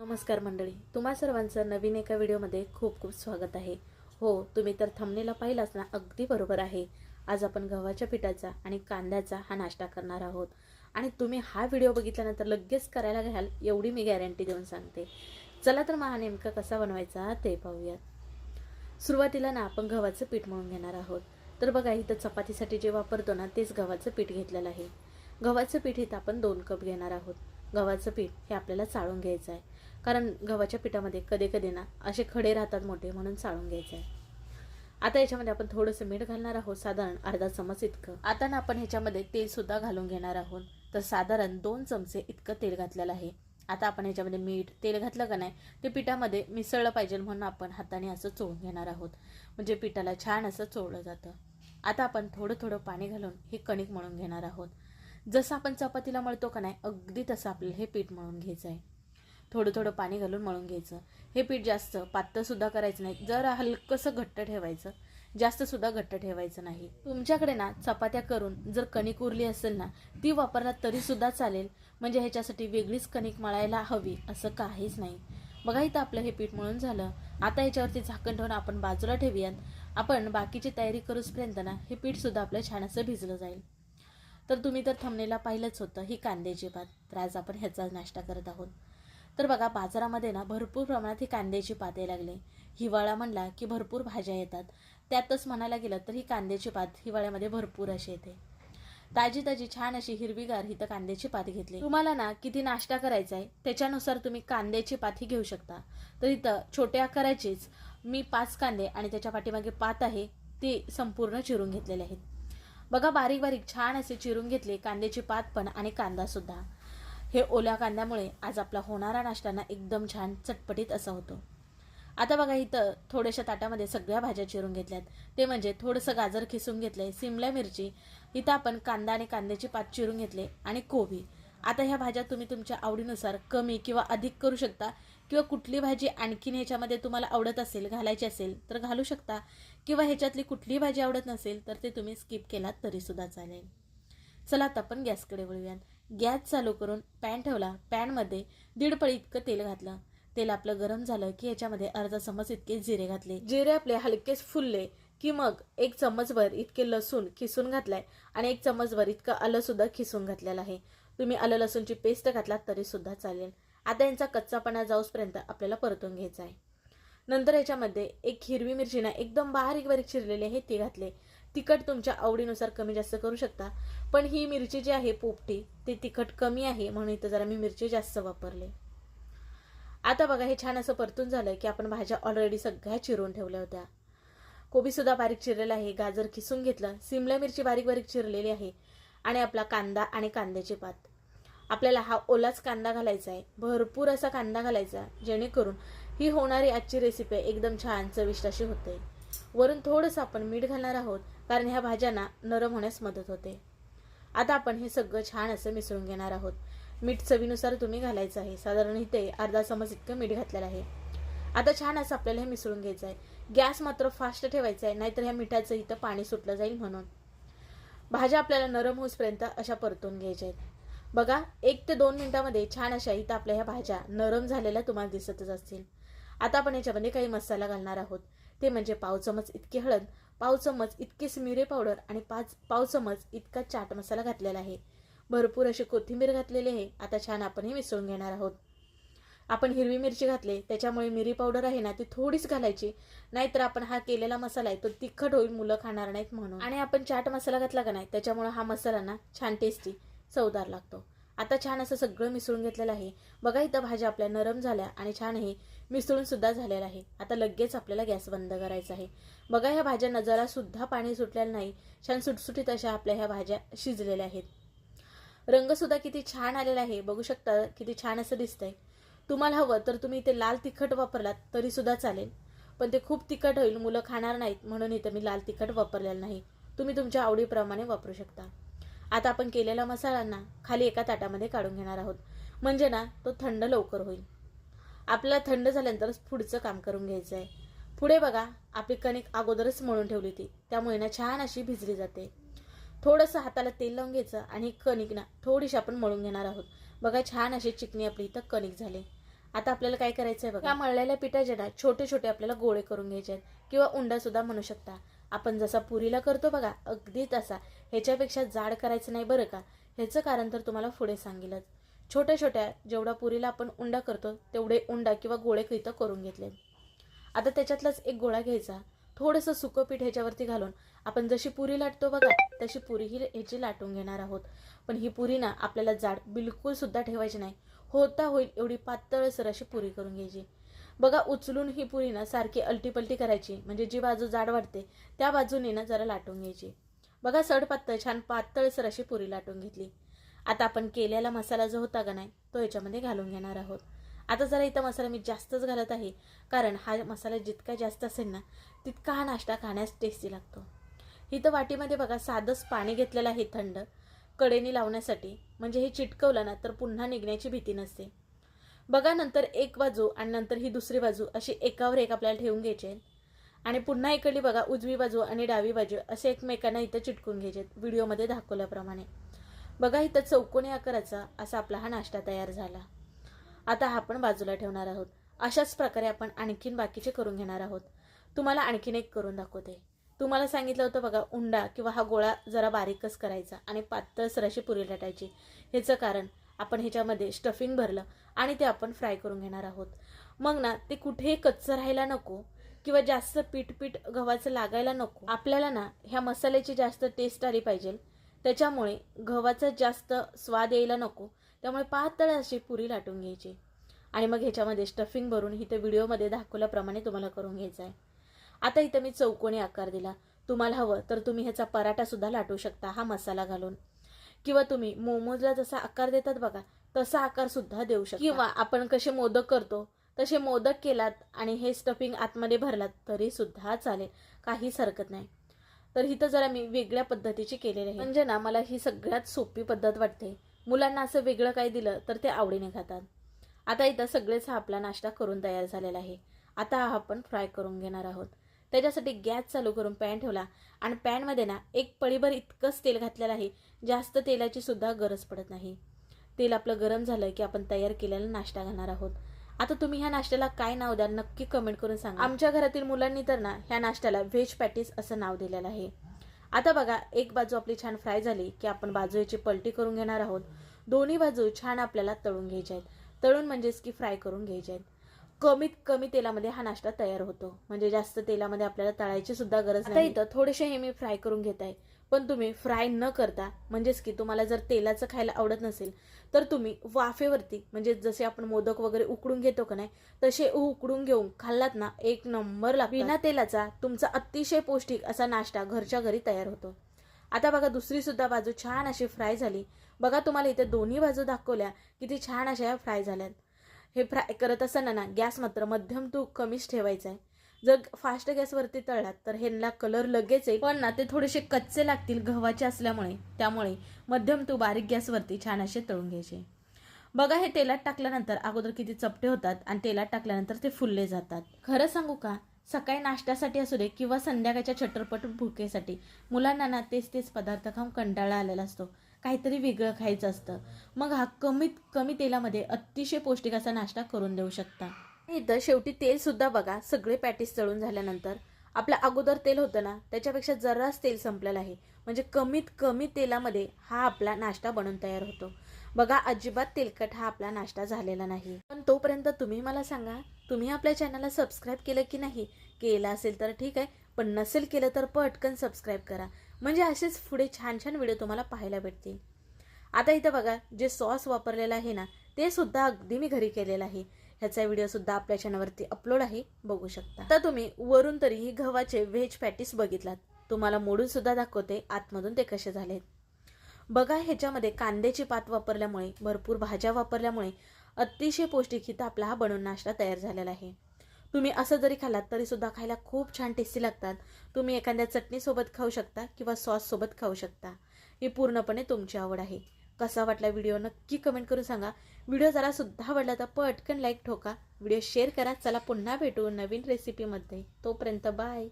नमस्कार मंडळी तुम्हा सर्वांचं नवीन एका व्हिडिओमध्ये खूप खूप स्वागत आहे. हो तुम्ही तर थमनेला पाहिलाच ना अगदी बरोबर आहे. आज आपण गव्हाच्या पिठाचा आणि कांद्याचा हा नाश्ता करणार आहोत. आणि तुम्ही हा व्हिडिओ बघितल्यानंतर लगेच करायला घ्याल एवढी मी गॅरंटी देऊन सांगते. चला तर मग हा नेमका कसा बनवायचा ते पाहूयात. सुरुवातीला ना आपण गव्हाचं पीठ म्हणून घेणार आहोत. तर बघा इथं चपातीसाठी जे वापरतो ना तेच गव्हाचं पीठ घेतलेलं आहे. गव्हाचं पीठ इथं आपण दोन कप घेणार आहोत. गव्हाचं पीठ हे आपल्याला चाळून घ्यायचं आहे. कारण गव्हाच्या पिठामध्ये कधी कधी ना असे खडे राहतात मोठे म्हणून चाळून घ्यायचं. आहे आता याच्यामध्ये आपण थोडंसं मीठ घालणार आहोत साधारण अर्धा चमच इतकं. आता ना आपण ह्याच्यामध्ये तेल सुद्धा घालून घेणार आहोत. तर साधारण दोन चमचे इतकं तेल घातलेलं आहे. आता आपण ह्याच्यामध्ये मीठ तेल घातलं का नाही ते पिठामध्ये मिसळलं पाहिजे म्हणून आपण हाताने असं चोळून घेणार आहोत. म्हणजे पिठाला छान असं चोळलं जातं. आता आपण थोडं थोडं पाणी घालून हे कणिक मळून घेणार आहोत. जसं आपण चपातीला मळतो का नाही अगदी तसं आपल्याला हे पीठ मळून घ्यायचं आहे. थोडं थोडं पाणी घालून मळून घ्यायचं. हे पीठ जास्त पातळसुद्धा करायचं नाही. जरा हलकंसं घट्ट ठेवायचं. जास्तसुद्धा घट्ट ठेवायचं नाही. तुमच्याकडे ना चपात्या करून जर कणिक उरली असेल ना ती वापरला तरीसुद्धा चालेल. म्हणजे ह्याच्यासाठी वेगळीच कणिक मळायला हवी असं काहीच नाही. बघा इथं आपलं हे पीठ मळून झालं. आता ह्याच्यावरती झाकण ठेवून आपण बाजूला ठेवूयात. आपण बाकीची तयारी करूचपर्यंत ना हे पीठसुद्धा आपलं छान असं भिजलं जाईल. तर तुम्ही तर थंबनेला पाहिलंच होतं ही कांद्याची भात. तर आज आपण ह्याचा नाश्ता करत आहोत. तर बघा बाजारामध्ये ना भरपूर प्रमाणात ही कांद्याची पाते लागले. लागली हिवाळा म्हणला की भरपूर भाज्या येतात. त्यातच म्हणायला गेलं तर ही कांद्याची पात हिवाळ्यामध्ये भरपूर अशी येते. ताजी ताजी छान अशी हिरवीगार ही तर कांद्याची पात घेतली. तुम्हाला ना किती नाश्ता करायचा आहे त्याच्यानुसार तुम्ही कांद्याची पात ही घेऊ शकता. तर इथं छोट्या आकाराचीच मी पाच कांदे आणि त्याच्या पाठीमागे पात आहे ते संपूर्ण चिरून घेतलेले आहेत. बघा बारीक बारीक छान असे चिरून घेतले कांद्याची पात पण आणि कांदा सुद्धा. हे ओल्या कांद्यामुळे आज आपला होणारा नाश्ताना एकदम छान चटपटीत असा होतो. आता बघा इथं थोड्याशा ताटामध्ये सगळ्या भाज्या चिरून घेतल्यात. ते म्हणजे थोडंसं गाजर खिसून घेतलंय सिमला मिरची इथं आपण कांदा आणि कांद्याची पात चिरून घेतले आणि कोबी. आता ह्या भाज्या तुम्ही तुमच्या आवडीनुसार कमी किंवा अधिक करू शकता किंवा कुठली भाजी आणखीन ह्याच्यामध्ये तुम्हाला आवडत असेल घालायची असेल तर घालू शकता. किंवा ह्याच्यातली कुठलीही भाजी आवडत नसेल तर ते तुम्ही स्किप केलात तरीसुद्धा चालेल. चला आता आपण गॅसकडे वळूयात. गॅस चालू करून पॅन ठेवला. पॅनमध्ये दीड पळी इतकं तेल घातलं. तेल आपलं गरम झालं की याच्यामध्ये अर्धा चमच इतके जिरे घातले. जिरे आपले हलकेच फुलले की मग एक चमचभर इतके लसूण खिसून घातलाय आणि एक चमचभर इतकं आलं सुद्धा खिसून घातलेलं आहे. तुम्ही आलं लसूणची पेस्ट घातलात तरी सुद्धा चालेल. आता यांचा कच्चापणा जाऊसपर्यंत आपल्याला परतून घ्यायचा आहे. नंतर याच्यामध्ये एक हिरवी मिरची ना एकदम बारीक बारीक चिरलेली आहे ती घातले. तिखट तुमच्या आवडीनुसार कमी जास्त करू शकता. पण ही मिरची जी आहे पोपटी ती तिखट कमी आहे म्हणून इथं जरा मी मिरची जास्त वापरले. आता बघा हे छान असं परतून झालं की आपण भाज्या ऑलरेडी सगळ्या चिरून ठेवल्या होत्या. कोबीसुद्धा बारीक चिरलेला आहे गाजर किसून घेतलं सिमला मिरची बारीक बारीक चिरलेली आहे आणि आपला कांदा आणि कांद्याची पात. आपल्याला हा ओलाच कांदा घालायचा आहे भरपूर असा कांदा घालायचा जेणेकरून ही होणारी आजची रेसिपी एकदम छान चविष्ट अशी होते. वरून थोडंसं आपण मीठ घालणार आहोत कारण ह्या भाज्यांना नरम होण्यास मदत होते. आता आपण हे सगळं छान असं मिसळून घेणार आहोत. मीठ चवीनुसार तुम्ही घालायचं आहे. साधारण इथे अर्धा चमच इतकं मीठ घातलेलं आहे. आता छान असं आपल्याला हे मिसळून घ्यायचं आहे. गॅस मात्र फास्ट ठेवायचा आहे नाहीतर ह्या मिठाचं इथं पाणी सुटलं जाईल म्हणून. भाज्या आपल्याला नरम होईपर्यंत अशा परतून घ्यायच्या आहेत. बघा एक ते दोन मिनिटामध्ये छान अशा इथं आपल्या ह्या भाज्या नरम झालेल्या तुम्हाला दिसतच असतील. आता आपण याच्यामध्ये काही मसाला घालणार आहोत. ते म्हणजे पाव चमच इतकी हळद पाव चमच इतकेच मिरे पावडर आणि पाच पाव चमच इतका चाट मसाला घातलेला आहे. भरपूर अशी कोथिंबीर घातलेली आहे. आता छान आपण हे मिसळून घेणार आहोत. आपण हिरवी मिरची घातली त्याच्यामुळे मिरी पावडर आहे ना ती थोडीच घालायची. नाहीतर आपण हा केलेला मसाला आहे तो तिखट होईल मुलं खाणार नाहीत म्हणून. आणि आपण चाट मसाला घातला का नाही त्याच्यामुळे हा मसाला ना छान टेस्टी चवदार लागतो. आता छान असं सगळं मिसळून घेतलेलं आहे. बघा इथं भाज्या आपल्या नरम झाल्या आणि छान हे मिसळून सुद्धा झालेलं आहे. आता लगेच आपल्याला गॅस बंद करायचा आहे. बघा ह्या भाज्यांना जरा सुद्धा पाणी सुटलेलं नाही. छान सुटसुटीत अशा आपल्या ह्या भाज्या शिजलेल्या आहेत. रंग सुद्धा किती छान आलेला आहे. बघू शकता किती छान असं दिसतंय. तुम्हाला हवं तर तुम्ही ते लाल तिखट वापरलात तरी सुद्धा चालेल. पण ते खूप तिखट होईल मुलं खाणार नाहीत म्हणून इथं मी लाल तिखट वापरलेलं नाही. तुम्ही तुमच्या आवडीप्रमाणे वापरू शकता. आता आपण केलेला मसाला ना खाली एका ताटामध्ये काढून घेणार आहोत. म्हणजे ना तो थंड लवकर होईल. आपल्याला थंड झाल्यानंतरच पुढचं काम करून घ्यायचं आहे पुढे बघा आपली कणिक अगोदरच मळून ठेवली ती त्यामुळे ना छान अशी भिजली जाते. थोडंसं हाताला तेल लावून घ्यायचं आणि कणिक ना थोडीशी आपण मळून घेणार आहोत. बघा छान अशी चिकणी आपली इथं कणिक झाली. आता आपल्याला काय करायचं आहे बघा? या मळलेल्या पिठाचे ना छोटे छोटे आपल्याला गोळे करून घ्यायचे आहेत. किंवा उंडा सुद्धा म्हणू शकता. आपण जसा पुरीला करतो बघा अगदी तसा. ह्याच्यापेक्षा जाड करायचं नाही बरं का? ह्याचं कारण तर तुम्हाला पुढे सांगेलच. छोट्या छोट्या जेवढा पुरीला आपण उंडा करतो तेवढे उंडा किंवा गोळे खैतं करून घेतले. आता त्याच्यातलाच एक गोळा घ्यायचा. थोडंसं सुकं पीठ ह्याच्यावरती घालून आपण जशी पुरी लाटतो बघा तशी पुरी ही ह्याची लाटून घेणार आहोत. पण ही पुरी ना आपल्याला जाड बिलकुल सुद्धा ठेवायची नाही. होता होईल एवढी पातळसर अशी पुरी करून घ्यायची. बघा उचलून ही पुरी ना सारखी अलटीपलटी करायची. म्हणजे जी बाजू जाड वाटते त्या बाजूने ना जरा लाटून घ्यायची. बघा सड पातळ छान पातळसर अशी पुरी लाटून घेतली. आता आपण केलेला मसाला जो होता का नाही तो याच्यामध्ये घालून घेणार आहोत. आता जरा इथं मसाला मी जास्तच घालत आहे कारण हा मसाला जितका जास्त असेल ना तितका हा नाश्ता खाण्यास टेस्टी लागतो. इथं वाटीमध्ये बघा साधंच पाणी घेतलेलं आहे थंड. कडेने लावण्यासाठी म्हणजे हे चिटकवलं ना तर पुन्हा निघण्याची भीती नसते. बघा नंतर एक बाजू आणि नंतर ही दुसरी बाजू अशी एकावर एक आपल्याला ठेवून घ्यायची आणि पुन्हा इकडली बघा उजवी बाजू आणि डावी बाजू असे एकमेकांना इथं चिटकून घ्यायचे व्हिडिओमध्ये दाखवल्याप्रमाणे. बघा इथं चौकोनी आकाराचा असा आपला हा नाश्ता तयार झाला. आता हा आपण बाजूला ठेवणार आहोत. अशाच प्रकारे आपण आणखीन बाकीचे करून घेणार आहोत. तुम्हाला आणखीन एक करून दाखवते. तुम्हाला सांगितलं होतं बघा उंडा किंवा हा गोळा जरा बारीकच करायचा आणि पातळसर अशी पुरी लाटायची. ह्याचं कारण आपण ह्याच्यामध्ये स्टफिंग भरलं आणि ते आपण फ्राय करून घेणार आहोत. मग ना ते कुठेही कच्चं राहायला नको किंवा जास्त पीठ पीठ गव्हाचं लागायला नको. आपल्याला ना ह्या मसाल्याची जास्त टेस्ट आली पाहिजे. त्याच्यामुळे गव्हाचा जास्त स्वाद यायला नको. त्यामुळे पातळ अशी पुरी लाटून घ्यायची. आणि मग ह्याच्यामध्ये स्टफिंग भरून इथं व्हिडिओमध्ये दाखवल्याप्रमाणे तुम्हाला करून घ्यायचं आहे. आता इथं मी चौकोनी आकार दिला. तुम्हाला हवं तर तुम्ही ह्याचा पराठा सुद्धा लाटू शकता हा मसाला घालून. किंवा तुम्ही मोमोजला जसा आकार देतात बघा तसा आकार सुद्धा देऊ शकता. किंवा आपण कसे मोदक करतो तसे मोदक केलात आणि हे स्टफिंग आतमध्ये भरलात तरी सुद्धा चालेल. काहीच हरकत नाही. तर इथं जरा मी वेगळ्या पद्धतीची केलेली आहे. म्हणजे ना मला ही सगळ्यात सोपी पद्धत वाटते. मुलांना असं वेगळं काही दिलं तर ते आवडीने खातात. आता इथं सगळेच हा आपला नाश्ता करून तयार झालेला आहे. आता हा आपण फ्राय करून घेणार आहोत. त्याच्यासाठी गॅस चालू करून पॅन ठेवला. आणि पॅनमध्ये ना एक पळीभर इतकंच तेल घातलेलं आहे. जास्त तेलाची सुद्धा गरज पडत नाही. तेल आपलं गरम झालं की आपण तयार केलेला नाश्ता घालणार आहोत. आता तुम्ही ह्या नाश्त्याला काय नाव द्याल? नक्की कमेंट करून सांगा. आमच्या घरातील मुलांनी तर ना ह्या नाश्त्याला व्हेज पॅटीस असं नाव दिलेलं आहे. आता बघा एक बाजू आपली छान फ्राय झाली की आपण बाजू याची पलटी करून घेणार आहोत. दोन्ही बाजू छान आपल्याला तळून घ्यायच्या आहेत. तळून म्हणजेच की फ्राय करून घ्यायचे आहेत. कमीत कमी तेलामध्ये हा नाश्ता तयार होतो. म्हणजे जास्त तेलामध्ये आपल्याला तळायची सुद्धा गरज नाही. इथं थोडेसे हे मी फ्राय करून घेत आहे. पण तुम्ही फ्राय न करता म्हणजेच की तुम्हाला जर तेलाचं खायला आवडत नसेल तर तुम्ही वाफेवरती म्हणजे जसे आपण मोदक वगैरे उकडून घेतो का नाही तसे उकडून घेऊन खाल्लात ना एक नंबर विना बिना तेलाचा तुमचा अतिशय पौष्टिक असा नाश्ता घरच्या घरी तयार होतो. आता बघा दुसरी सुद्धा बाजू छान अशी फ्राय झाली. बघा तुम्हाला इथे दोन्ही बाजू दाखवल्या किती छान अशा फ्राय झाल्यात. हे फ्राय करत असताना ना गॅस मात्र मध्यम तू कमीच ठेवायचा आहे जर फास्ट गॅसवरती तळलात तर ह्यांना कलर लगेच आहे पण ना ते थोडेसे कच्चे लागतील गव्हाचे असल्यामुळे. त्यामुळे मध्यम तू बारीक गॅसवरती छान असे तळून घ्यायचे. बघा हे तेलात टाकल्यानंतर अगोदर किती चपटे होतात आणि तेलात टाकल्यानंतर ते फुलले जातात. खरं सांगू का? सकाळी नाश्त्यासाठी असू दे किंवा संध्याकाळच्या छटरपट भुकेसाठी मुलांना ना तेच तेच पदार्थ खाऊन कंटाळा आलेला असतो. काहीतरी वेगळं खायचं असतं. मग हा कमीत कमी तेलामध्ये अतिशय पौष्टिक असा नाश्ता करून देऊ शकता. इथं शेवटी तेल सुद्धा बघा सगळे पॅटीस तळून झाल्यानंतर. आपलं अगोदर तेल होतं ना त्याच्यापेक्षा जराच तेल संपलेलं आहे. म्हणजे कमीत कमी तेलामध्ये हा आपला नाश्ता बनून तयार होतो. बघा अजिबात तेलकट हा आपला नाश्ता झालेला नाही. पण तोपर्यंत तुम्ही मला सांगा तुम्ही आपल्या चॅनलला सबस्क्राईब केलं की नाही? केलं असेल तर ठीक आहे पण नसेल केलं तर पटकन सबस्क्राईब करा. म्हणजे असेच पुढे छान छान व्हिडिओ तुम्हाला पाहायला भेटतील. आता इथं बघा जे सॉस वापरलेलं आहे ना ते सुद्धा अगदी मी घरी केलेलं आहे. ह्याचा व्हिडिओसुद्धा आपल्या चॅनलवरती अपलोड आहे. बघू शकता. तर तुम्ही वरून तरीही गव्हाचे व्हेज पॅटीस बघितलात. तुम्हाला मोडून सुद्धा दाखवते आतमधून ते कसे झालेत. बघा ह्याच्यामध्ये कांद्याची पात वापरल्यामुळे भरपूर भाज्या वापरल्यामुळे अतिशय पौष्टिक इथं आपला हा बनवून नाश्ता तयार झालेला आहे. तुम्ही असं जरी खालात तरी सुद्धा खायला खूप छान टेस्टी लागतात. तुम्ही एखाद्या चटणीसोबत खाऊ शकता किंवा सॉससोबत खाऊ शकता. ही पूर्णपणे तुमची आवड आहे. कसा वाटला व्हिडिओ नक्की कमेंट करून सांगा. व्हिडिओ जरा सुद्धा आवडला तर पटकन लाईक ठोका. व्हिडिओ शेअर करा. चला पुन्हा भेटू नवीन रेसिपीमध्ये तोपर्यंत बाय